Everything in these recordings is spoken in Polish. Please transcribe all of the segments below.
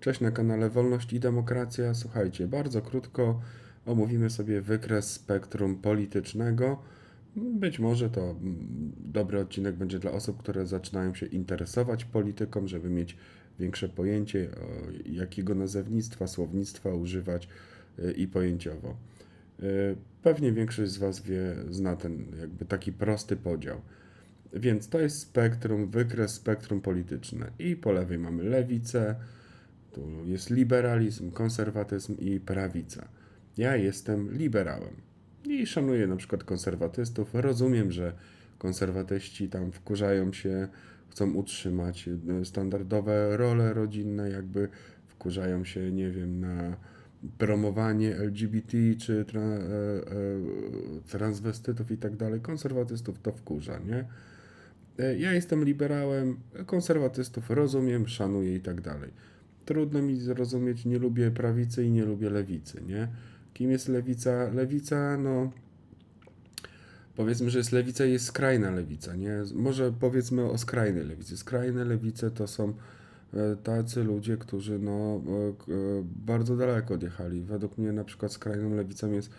Cześć na kanale Wolność i Demokracja. Słuchajcie, bardzo krótko omówimy sobie wykres spektrum politycznego. Być może to mm, dobry odcinek będzie dla osób, które zaczynają się interesować polityką, żeby mieć większe pojęcie, jakiego nazewnictwa, słownictwa używać y, i pojęciowo. Y, Pewnie większość z Was wie, zna ten jakby taki prosty podział. Więc to jest spektrum, wykres spektrum polityczne. I po lewej mamy lewicę, jest liberalizm, konserwatyzm i prawica. Ja jestem liberałem i szanuję na przykład konserwatystów. Rozumiem, że konserwatyści tam wkurzają się, chcą utrzymać e, standardowe role rodzinne, jakby wkurzają się, nie wiem, na promowanie LGBT czy tra, e, e, transwestytów i tak dalej. Konserwatystów to wkurza, nie? Ja jestem liberałem, konserwatystów rozumiem, szanuję i tak dalej. Trudno mi zrozumieć, nie lubię prawicy i nie lubię lewicy, nie? Kim jest lewica? Lewica, no. Powiedzmy, że jest lewica i jest skrajna lewica, nie? Może powiedzmy o skrajnej lewicy. Skrajne lewice to są e, tacy ludzie, którzy no, e, e, bardzo daleko odjechali. Według mnie na przykład skrajną lewicą jest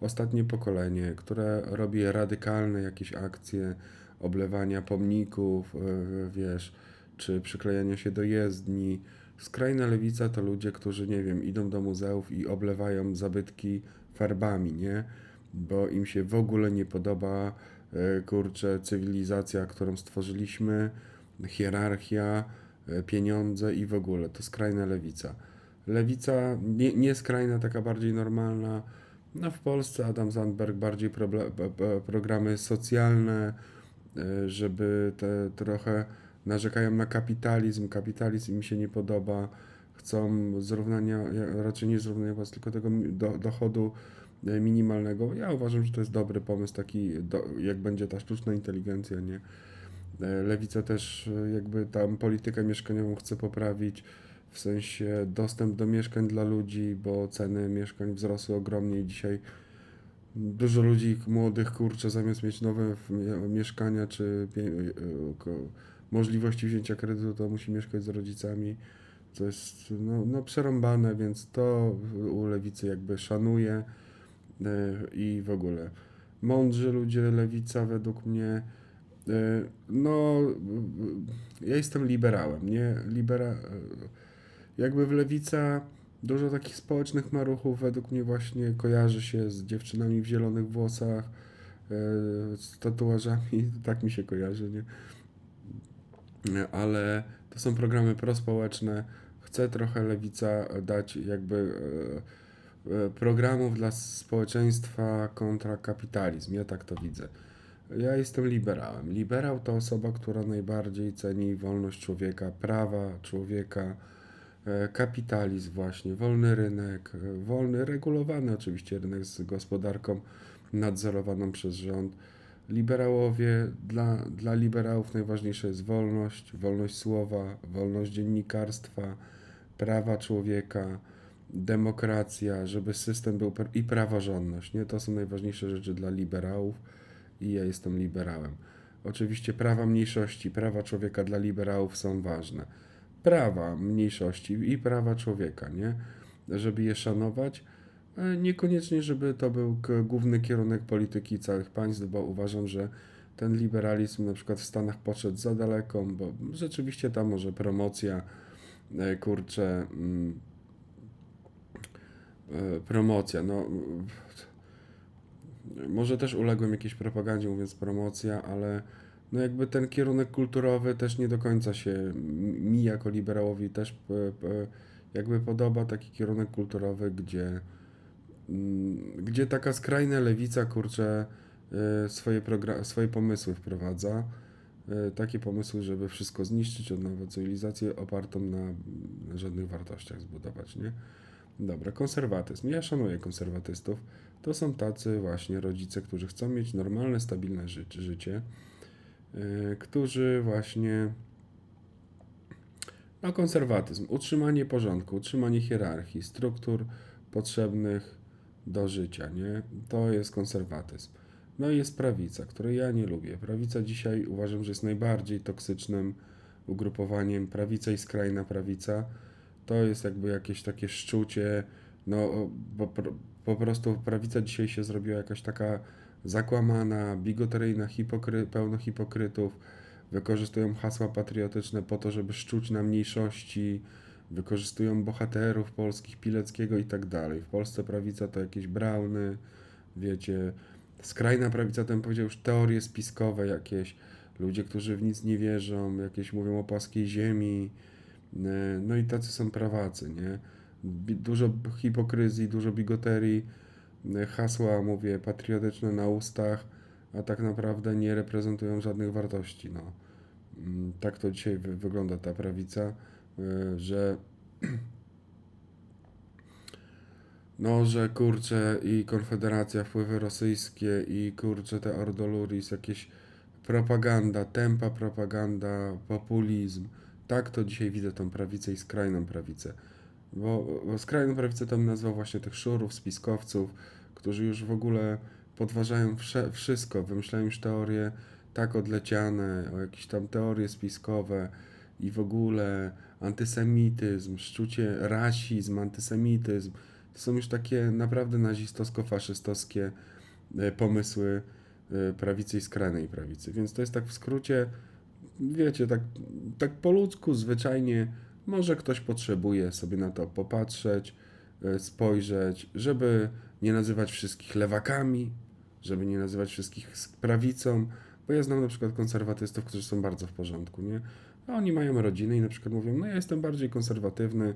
ostatnie pokolenie, które robi radykalne jakieś akcje oblewania pomników, wiesz, czy przyklejania się do jezdni. Skrajna lewica to ludzie, którzy, nie wiem, idą do muzeów i oblewają zabytki farbami, nie? Bo im się w ogóle nie podoba, e, kurczę, cywilizacja, którą stworzyliśmy, hierarchia, e, pieniądze i w ogóle. To skrajna lewica. Lewica nie, nie skrajna, taka bardziej normalna. No w Polsce Adam Zandberg bardziej programy socjalne, e, żeby te trochę narzekają na kapitalizm. Kapitalizm im się nie podoba. Chcą zrównania, raczej nie zrównania władz, tylko tego do, dochodu e, minimalnego. Ja uważam, że to jest dobry pomysł, taki do, jak będzie ta sztuczna inteligencja, nie? E, Lewica też e, jakby tam politykę mieszkaniową chce poprawić, w sensie dostęp do mieszkań dla ludzi, bo ceny mieszkań wzrosły ogromnie i dzisiaj dużo ludzi młodych, kurczę, zamiast mieć nowe mieszkania czy możliwości wzięcia kredytu, to musi mieszkać z rodzicami, co jest no, no przerąbane, więc to u lewicy jakby szanuję e, i w ogóle. Mądrzy ludzie, lewica według mnie E, No, ja jestem liberałem, nie? Libera... e, Jakby w lewica dużo takich społecznych maruchów według mnie właśnie kojarzy się z dziewczynami w zielonych włosach, e, z tatuażami, tak mi się kojarzy, nie? Ale to są programy prospołeczne. Chce trochę lewica dać jakby e, e, programów dla społeczeństwa kontra kapitalizm. Ja tak to widzę. Ja jestem liberałem. Liberał to osoba, która najbardziej ceni wolność człowieka, prawa człowieka, e, kapitalizm właśnie, wolny rynek, wolny, regulowany oczywiście rynek z gospodarką nadzorowaną przez rząd. Liberałowie, dla, dla liberałów najważniejsza jest wolność, wolność słowa, wolność dziennikarstwa, prawa człowieka, demokracja, żeby system był i praworządność, nie? To są najważniejsze rzeczy dla liberałów i ja jestem liberałem. Oczywiście prawa mniejszości, prawa człowieka dla liberałów są ważne. Prawa mniejszości i prawa człowieka, nie? Żeby je szanować. E, Niekoniecznie, żeby to był główny kierunek polityki całych państw, bo uważam, że ten liberalizm na przykład w Stanach poszedł za daleko, bo rzeczywiście tam może promocja, e, kurczę, mm, e, promocja, no może też uległem jakiejś propagandzie, mówiąc promocja, ale no jakby ten kierunek kulturowy też nie do końca się mi jako liberałowi też jakby podoba taki kierunek kulturowy, gdzie, gdzie taka skrajna lewica, kurczę, y, swoje, swoje pomysły wprowadza. Y, Takie pomysły, żeby wszystko zniszczyć, od nowa cywilizację opartą na żadnych wartościach zbudować, nie? Dobra, konserwatyzm. Ja szanuję konserwatystów. To są tacy właśnie rodzice, którzy chcą mieć normalne, stabilne ży życie, yy, którzy właśnie. No, konserwatyzm, utrzymanie porządku, utrzymanie hierarchii, struktur potrzebnych do życia, nie? To jest konserwatyzm. No i jest prawica, której ja nie lubię. Prawica dzisiaj uważam, że jest najbardziej toksycznym ugrupowaniem. Prawica i skrajna prawica to jest jakby jakieś takie szczucie, no po, po prostu prawica dzisiaj się zrobiła jakaś taka zakłamana, bigoteryjna, hipokry, pełno hipokrytów, wykorzystują hasła patriotyczne po to, żeby szczuć na mniejszości, wykorzystują bohaterów polskich, Pileckiego i tak dalej. W Polsce prawica to jakieś brauny, wiecie, skrajna prawica bym powiedział już teorie spiskowe jakieś, ludzie, którzy w nic nie wierzą, jakieś mówią o płaskiej ziemi, e, no i tacy są prawacy, nie? Dużo hipokryzji, dużo bigoterii, e, hasła, mówię, patriotyczne na ustach, a tak naprawdę nie reprezentują żadnych wartości, no. Mm, tak to dzisiaj wygląda ta prawica, że no, że kurczę i Konfederacja, wpływy rosyjskie i kurczę te Ordoluris, jakieś propaganda, tempa propaganda, populizm. Tak to dzisiaj widzę tą prawicę i skrajną prawicę. Bo, bo skrajną prawicę to bym nazwał właśnie tych szurów, spiskowców, którzy już w ogóle podważają wsze, wszystko, wymyślają już teorie tak odleciane, o jakieś tam teorie spiskowe i w ogóle antysemityzm, szczucie rasizm, antysemityzm. To są już takie naprawdę nazistowsko-faszystowskie e, pomysły e, prawicy i skrajnej prawicy. Więc to jest tak w skrócie, wiecie, tak, tak po ludzku, zwyczajnie, może ktoś potrzebuje sobie na to popatrzeć, e, spojrzeć, żeby nie nazywać wszystkich lewakami, żeby nie nazywać wszystkich prawicą, bo ja znam na przykład konserwatystów, którzy są bardzo w porządku, nie? A oni mają rodziny i na przykład mówią, no ja jestem bardziej konserwatywny,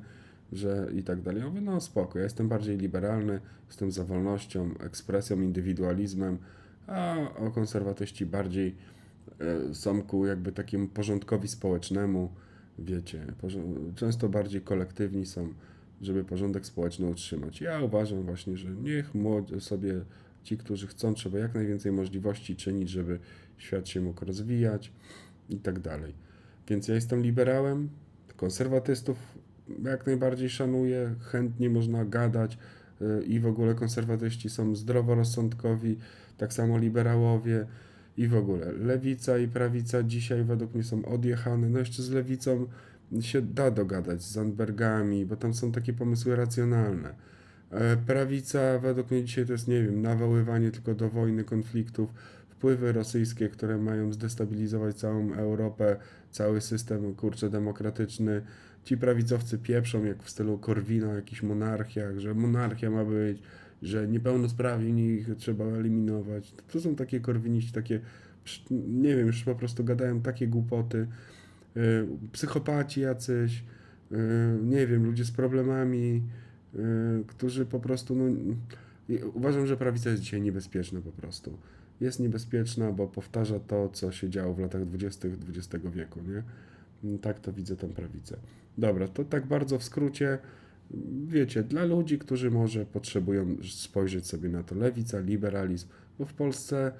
że i tak dalej. Ja mówię, no spoko, ja jestem bardziej liberalny, jestem za wolnością, ekspresją, indywidualizmem, a o konserwatyści bardziej e, są ku jakby takiemu porządkowi społecznemu, wiecie, często bardziej kolektywni są, żeby porządek społeczny utrzymać. Ja uważam właśnie, że niech młodzi sobie ci, którzy chcą, trzeba jak najwięcej możliwości czynić, żeby świat się mógł rozwijać i tak dalej. Więc ja jestem liberałem, konserwatystów jak najbardziej szanuję, chętnie można gadać y, i w ogóle konserwatyści są zdroworozsądkowi, tak samo liberałowie i w ogóle lewica i prawica dzisiaj według mnie są odjechane. No jeszcze z lewicą się da dogadać, z Zandbergami, bo tam są takie pomysły racjonalne. E, prawica według mnie dzisiaj to jest, nie wiem, nawoływanie tylko do wojny, konfliktów, wpływy rosyjskie, które mają zdestabilizować całą Europę, cały system, kurczę, demokratyczny. Ci prawicowcy pieprzą, jak w stylu Korwina o jakichś monarchiach, że monarchia ma być, że niepełnosprawni trzeba eliminować. To są takie korwiniści, takie, nie wiem, już po prostu gadają takie głupoty. Yy, psychopaci jacyś, yy, nie wiem, ludzie z problemami, yy, którzy po prostu, no, uważam, że prawica jest dzisiaj niebezpieczna po prostu jest niebezpieczna, bo powtarza to, co się działo w latach 20. XX wieku, nie? Tak to widzę tę prawicę. Dobra, to tak bardzo w skrócie. Wiecie, dla ludzi, którzy może potrzebują spojrzeć sobie na to lewica, liberalizm, bo w Polsce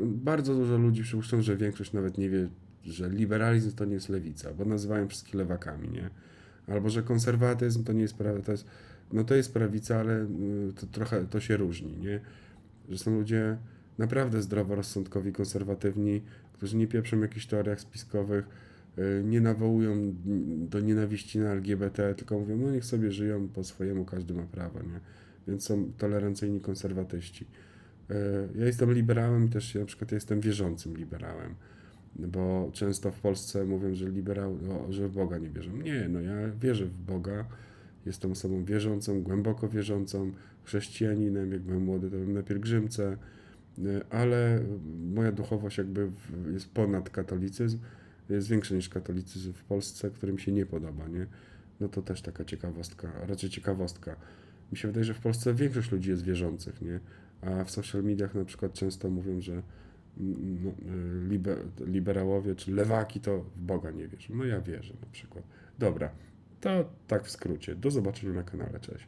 bardzo dużo ludzi, przypuszczam, że większość nawet nie wie, że liberalizm to nie jest lewica, bo nazywają wszystkich lewakami, nie? Albo że konserwatyzm to nie jest prawica, to jest, no to jest prawica, ale y, to trochę to się różni, nie? Że są ludzie naprawdę zdroworozsądkowi, konserwatywni, którzy nie pieprzą jakichś teoriach spiskowych, y, nie nawołują do nienawiści na LGBT, tylko mówią, no niech sobie żyją po swojemu, każdy ma prawo, nie? Więc są tolerancyjni konserwatyści. Y, ja jestem liberałem, też na przykład jestem wierzącym liberałem, bo często w Polsce mówią, że liberał, że w Boga nie wierzą. Nie, no ja wierzę w Boga, jestem osobą wierzącą, głęboko wierzącą, chrześcijaninem, jak byłem młody, to byłem na pielgrzymce, ale moja duchowość jakby jest ponad katolicyzm, jest większa niż katolicyzm w Polsce, którym się nie podoba, nie? No to też taka ciekawostka, raczej ciekawostka. Mi się wydaje, że w Polsce większość ludzi jest wierzących, nie? A w social mediach na przykład często mówią, że no, e, liber, liberałowie czy lewaki to w Boga nie wierzą. No ja wierzę na przykład. Dobra, to tak w skrócie. Do zobaczenia na kanale. Cześć.